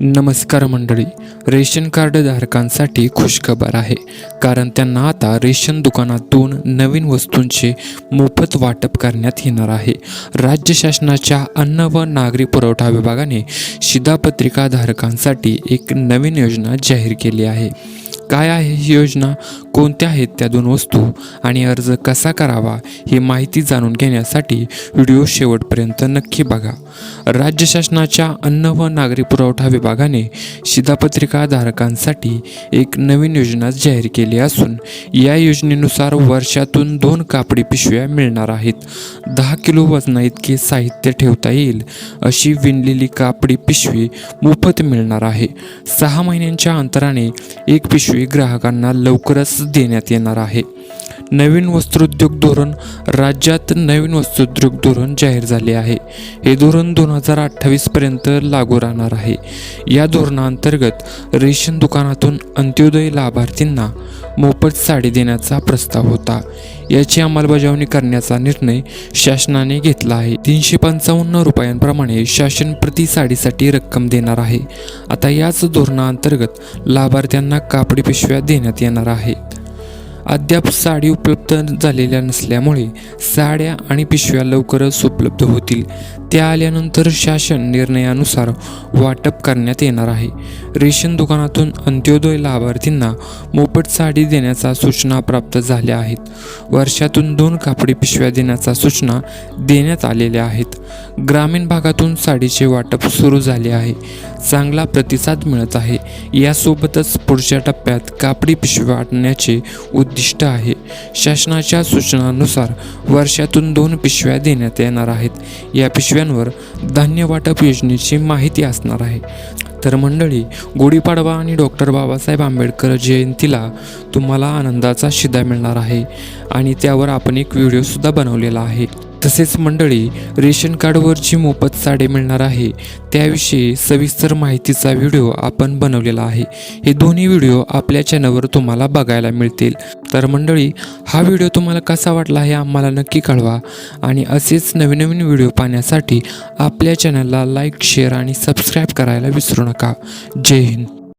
नमस्कार मंडळी ration card धारकांसाठी खुशखबर आहे. कारण त्यांना आता रेशन दुकानातून नवीन वस्तूंचे मोफत वाटप करण्यात येणार आहे. राज्य शासनाच्या अन्न व नागरी पुरवठा विभागाने शिधापत्रिका धारकांसाठी एक नवीन योजना जाहीर केली आहे. काय आहे ही योजना? कोणत्या आहेत त्या दोन वस्तू? आणि अर्ज कसा करावा ही माहिती जाणून घेण्यासाठी व्हिडिओ शेवटपर्यंत नक्की बघा. राज्य शासनाच्या अन्न व नागरी पुरवठा विभागाने शिधापत्रिका धारकांसाठी एक नवीन योजना जाहीर केली असून या योजनेनुसार वर्षातून दोन कापडी पिशव्या मिळणार आहेत. दहा किलो वजना इतके साहित्य ठेवता येईल अशी विणलेली कापडी पिशवी मोफत मिळणार आहे. सहा महिन्यांच्या अंतराने एक पिशवी ग्राहकांना लवकरच देण्यात येणार आहे. नवीन वस्त्रोद्योग धोरण राज्यात नवीन वस्त्रोद्योग धोरण जाहीर झाले आहे. हे धोरण दोन हजार अठ्ठावीसपर्यंत लागू राहणार आहे. या धोरणाअंतर्गत रेशन दुकानातून अंत्योदय लाभार्थींना मोफत साडी देण्याचा प्रस्ताव होता. याची अंमलबजावणी करण्याचा निर्णय शासनाने घेतला आहे. तीनशे पंचावन्न रुपयांप्रमाणे शासन प्रति साडीसाठी रक्कम देणार आहे. आता याच धोरणाअंतर्गत लाभार्थ्यांना कापडी पिशव्या देण्यात येणार आहे. अद्याप साडी उपलब्ध झालेल्या नसल्यामुळे साड्या आणि पिशव्या लवकरच उपलब्ध होतील. त्या आल्यानंतर शासन निर्णयानुसार वाटप करण्यात येणार आहे. रेशन दुकानातून अंत्योदय लाभार्थींना मोफत साडी देण्याच्या सूचना प्राप्त झाल्या आहेत. वर्षातून दोन कापडी पिशव्या देण्याच्या सूचना देण्यात आलेल्या आहेत. ग्रामीण भागातून साडीचे वाटप सुरू झाले आहे. चांगला प्रतिसाद मिळत आहे. यासोबतच पुढच्या टप्प्यात कापडी पिशव्या वाटण्याचे उद्दिष्ट आहे. शासनाच्या सूचनानुसार वर्षातून दोन पिशव्या देण्यात येणार आहेत. या पिशव्यांवर धान्य वाटप योजनेची माहिती असणार आहे. तर मंडळी गुढीपाडवा आणि डॉक्टर बाबासाहेब आंबेडकर जयंतीला तुम्हाला आनंदाचा शिदा मिळणार आहे आणि त्यावर आपण एक व्हिडिओसुद्धा बनवलेला आहे. तसेच मंडळी रेशन कार्डवर जी मोफत साडी मिळणार आहे. त्याविषयी सविस्तर माहितीचा व्हिडिओ आपण बनवलेला आहे. हे दोन्ही व्हिडिओ आपल्या चॅनलवर तुम्हाला बघायला मिळतील. तर मंडळी हा व्हिडिओ तुम्हाला कसा वाटला हे आम्हाला नक्की कळवा आणि असेच नवीन नवीन व्हिडिओ पाहण्यासाठी आपल्या चॅनलला लाईक शेअर आणि सबस्क्राईब करायला विसरू नका. जय हिंद.